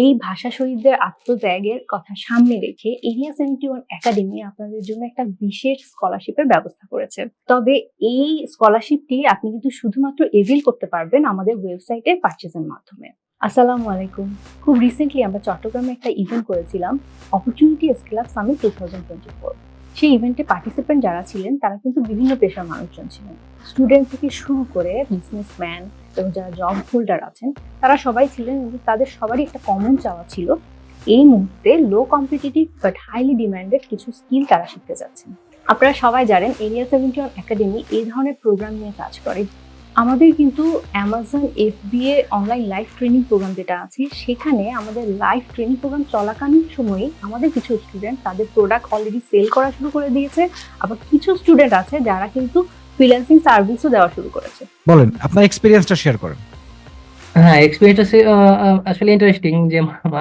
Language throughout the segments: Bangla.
এই ভাষা শহীদদের আত্মত্যাগের কথা সামনে রেখে এরিয়া সেভেন্টি ওয়ান একাডেমি আপনাদের জন্য একটা বিশেষ স্কলারশিপের ব্যবস্থা করেছে। তবে এই স্কলারশিপটি আপনি কিন্তু শুধুমাত্র এভিল করতে পারবেন আমাদের ওয়েবসাইটে পারচেজের মাধ্যমে। আসসালামু আলাইকুম। খুব রিসেন্টলি আমরা চট্টগ্রামে একটা ইভেন্ট করেছিলাম opportunity scale summit two thousand twenty four সেই ইভেন্টে পার্টিসিপেন্ট যারা ছিলেন, তারা কিন্তু বিভিন্ন পেশার মানুষজন ছিলেন। স্টুডেন্ট থেকে শুরু করে বিজনেসম্যান এবং যারা জব হোল্ডার আছেন, তারা সবাই ছিলেন এবং তাদের সবারই একটা কমন চাওয়া ছিল, এই মুহূর্তে low competitive but highly demanded কিছু স্কিল তারা শিখতে যাচ্ছেন। আপনারা সবাই জানেন এরিয়া সেভেন্টি ওয়ান একাডেমি এই ধরনের প্রোগ্রাম নিয়ে কাজ করে। আমাদের কিন্তু Amazon F FBA online live training program যেটা আছে সেখানে আমাদের লাইভ ট্রেনিং প্রোগ্রাম চলাকালীন সময়ে আমাদের কিছু স্টুডেন্ট তাদের প্রোডাক্ট অলরেডি সেল করা শুরু করে দিয়েছে। আবার কিছু স্টুডেন্ট আছে যারা কিন্তু ফ্রিল্যান্সিং সার্ভিসও দেওয়া শুরু করেছে। বলেন আপনার এক্সপিরিয়েন্সটা শেয়ার করেন। হ্যাঁ এক্সপিরিয়েন্স আসলে ইন্টারেস্টিং যে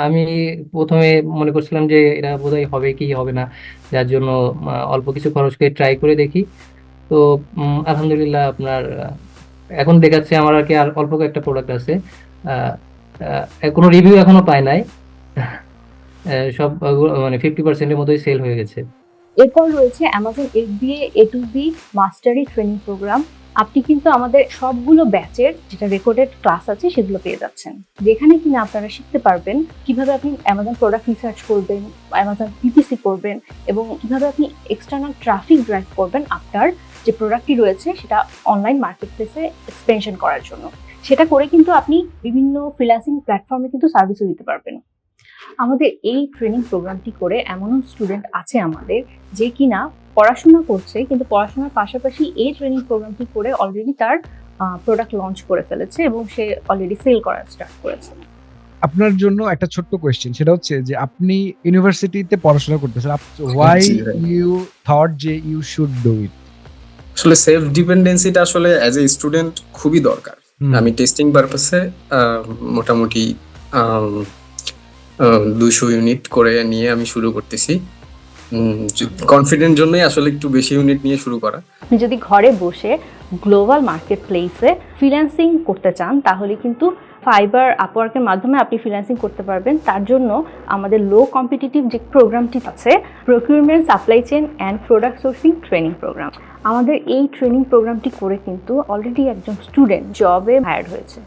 আমি প্রথমে মনে করছিলাম যে এটা বোধহয় হবে কি হবে না যার জন্য অল্প কিছু খরচ করে ট্রাই করে দেখি। তো আলহামদুলিল্লাহ আপনার এখন দেখাচ্ছে আমার আর কি আর অল্প একটা প্রোডাক্ট আছে। কোনো রিভিউ এখনও পাই নাই। সব মানে ফিফটি পার্সেন্টের মতোই সেল হয়ে গেছে। এরপর রয়েছে Amazon FBA A to B mastery training program আপনি কিন্তু আমাদের সবগুলো ব্যাচের যেটা রেকর্ডেড ক্লাস আছে, সেগুলো পেয়ে যাচ্ছেন। যেখানে কিনা আপনারা শিখতে পারবেন কীভাবে আপনি অ্যামাজন প্রোডাক্ট রিসার্চ করবেন অ্যামাজন পিপিসি করবেন এবং কীভাবে আপনি এক্সটার্নাল ট্রাফিক ড্রাইভ করবেন আপনার যে প্রোডাক্টটি রয়েছে, সেটা অনলাইন মার্কেট প্লেসে এক্সপেনশন করার জন্য। সেটা করে কিন্তু আপনি বিভিন্ন ফ্রিল্যান্সিং প্ল্যাটফর্মে কিন্তু সার্ভিসও দিতে পারবেন। আমাদের এই ট্রেনিং প্রোগ্রামটি করে এমনও স্টুডেন্ট আছে আমাদের যে কিনা পড়াশোনা করছে কিন্তু পড়াশোনার পাশাপাশি এই ট্রেনিং প্রোগ্রামটি করে অলরেডি তার প্রোডাক্ট লঞ্চ করে ফেলেছে এবং সে অলরেডি সেল করা স্টার্ট করেছে। আপনার জন্য একটা ছোট্ট কোয়েশ্চেন সেটা হচ্ছে যে আপনি ইউনিভার্সিটিতে পড়াশোনা করতেছেন ওয়াই জি, ইউ থট যে ইউ শুড ডু ইট আসলে সেলফ ডিপেন্ডেন্সিটা আসলে অ্যাজ এ স্টুডেন্ট খুবই দরকার। আমি টেস্টিং পারপাসে মোটামুটি দুশো ইউনিট করে নিয়ে আমি শুরু করতেছি। কনফিডেন্ট জন্যই আসলে একটু বেশি ইউনিট নিয়ে শুরু করা। যদি ঘরে বসে গ্লোবাল মার্কেট প্লেসে ফ্রিল্যান্সিং করতে চান তাহলে কিন্তু ফাইবার আপওয়ার্কের মাধ্যমে আপনি ফ্রিল্যান্সিং করতে পারবেন। তার জন্য আমাদের লো কম্পিটিটিভ যে প্রোগ্রামটি আছে procurement supply chain and product sourcing training program আমাদের এই ট্রেনিং প্রোগ্রামটি করে কিন্তু অলরেডি একজন স্টুডেন্ট জবে হায়ার হয়েছে।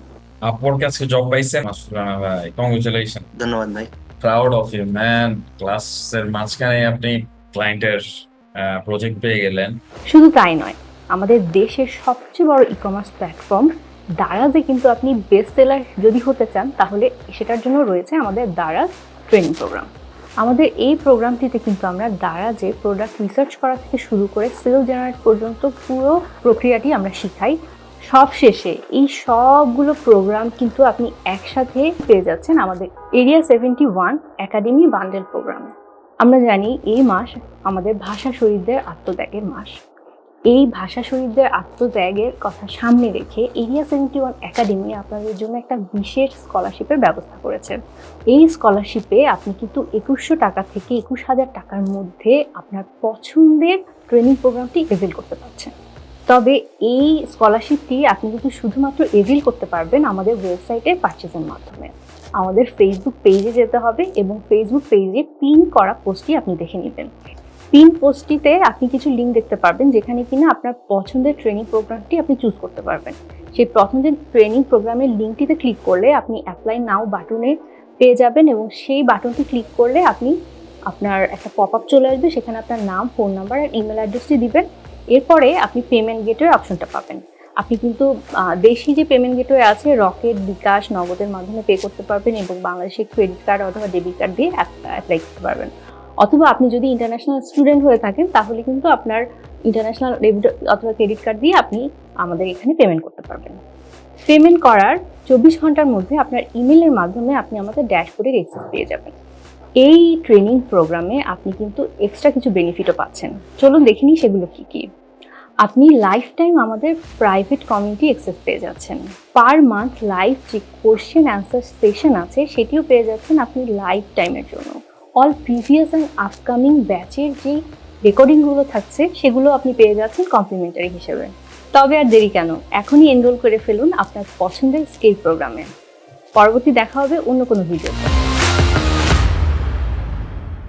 আপওয়ার্ক আজকে জব পাইছেন মাসুদ রানা ভাই। কংগ্রেচুলেশন ধন্যবাদ ভাই। প্রাউড অফ ইউ ম্যান ক্লাসের মাঝখানে আপনি ক্লায়েন্টের প্রজেক্ট পেয়ে গেলেন। শুধু তাই নয় আমাদের দেশের সবচেয়ে বড় ই কমার্স প্ল্যাটফর্ম দারাজে কিন্তু আপনি বেস্ট সেলার যদি হতে চান, তাহলে সেটার জন্য রয়েছে আমাদের দারাজ ট্রেনিং প্রোগ্রাম আমাদের এই প্রোগ্রামটিতে কিন্তু আমরা দারাজে প্রোডাক্ট রিসার্চ করা থেকে শুরু করে সেল জেনারেট পর্যন্ত পুরো প্রক্রিয়াটি আমরা শিখাই। সব শেষে এই সবগুলো প্রোগ্রাম কিন্তু আপনি একসাথে পেয়ে যাচ্ছেন আমাদের area seventy one academy bundle প্রোগ্রামে আমরা জানি এই মাস আমাদের ভাষা শহীদদের আত্মত্যাগের মাস। এই ভাষা শহীদদের আত্মত্যাগের কথা সামনে রেখে এরিয়া সেভেন্টি ওয়ান একাডেমি আপনাদের জন্য একটা বিশেষ স্কলারশিপের ব্যবস্থা করেছে। এই স্কলারশিপে আপনি কিন্তু একুশশো টাকা থেকে একুশ হাজার টাকার মধ্যে আপনার পছন্দের ট্রেনিং প্রোগ্রামটি এভেল করতে পারছেন। তবে এই স্কলারশিপটি আপনি কিন্তু শুধুমাত্র এভিল করতে পারবেন আমাদের ওয়েবসাইটে পারচেজের মাধ্যমে। আমাদের ফেসবুক পেজে যেতে হবে এবং ফেসবুক পেজে পিন করা পোস্টটি আপনি দেখে নেবেন। পিন পোস্টটিতে আপনি কিছু লিঙ্ক দেখতে পারবেন, যেখানে কিনা আপনার পছন্দের ট্রেনিং প্রোগ্রামটি আপনি চুজ করতে পারবেন। সেই পছন্দের ট্রেনিং প্রোগ্রামের লিঙ্কটিতে ক্লিক করলে আপনি অ্যাপ্লাই নাও বাটনে পেয়ে যাবেন এবং সেই বাটনটি ক্লিক করলে আপনি আপনার একটা পপ আপ চলে আসবে, সেখানে আপনার নাম ফোন নাম্বার আর ইমেল অ্যাড্রেসটি দিবেন। এরপরে আপনি পেমেন্ট গেটের অপশনটা পাবেন। আপনি কিন্তু দেশি যে পেমেন্ট গেটওয়ে আছে রকেট বিকাশ নগদের মাধ্যমে পে করতে পারবেন এবং বাংলাদেশের ক্রেডিট কার্ড অথবা ডেবিট কার্ড দিয়ে অ্যাপ্লাই করতে পারবেন। অথবা আপনি যদি ইন্টারন্যাশনাল স্টুডেন্ট হয়ে থাকেন, তাহলে কিন্তু আপনার ইন্টারন্যাশনাল ডেবিট অথবা ক্রেডিট কার্ড দিয়ে আপনি আমাদের এখানে পেমেন্ট করতে পারবেন। পেমেন্ট করার চব্বিশ ঘণ্টার মধ্যে আপনার ইমেলের মাধ্যমে আপনি আমাদের ড্যাশবোর্ডের এক্সেস পেয়ে যাবেন। এই ট্রেনিং প্রোগ্রামে আপনি কিন্তু এক্সট্রা কিছু বেনিফিটও পাচ্ছেন। চলুন দেখে নিই সেগুলো কী কী। আপনি লাইফ টাইম আমাদের প্রাইভেট কমিউনিটি অ্যাক্সেস পেয়ে যাচ্ছেন। পার মান্থ লাইভ যে কোশ্চেন অ্যান্সার সেশন আছে, সেটিও পেয়ে যাচ্ছেন আপনি লাইফ টাইমের জন্য। অল প্রিভিয়াস অ্যান্ড আপকামিং ব্যাচের যে রেকর্ডিংগুলো থাকছে, সেগুলো আপনি পেয়ে যাচ্ছেন কমপ্লিমেন্টারি হিসেবে। তবে আর দেরি কেন? এখনই এনরোল করে ফেলুন আপনার পছন্দের স্কেল প্রোগ্রামে পরবর্তী দেখা হবে অন্য কোনো ভিডিওতে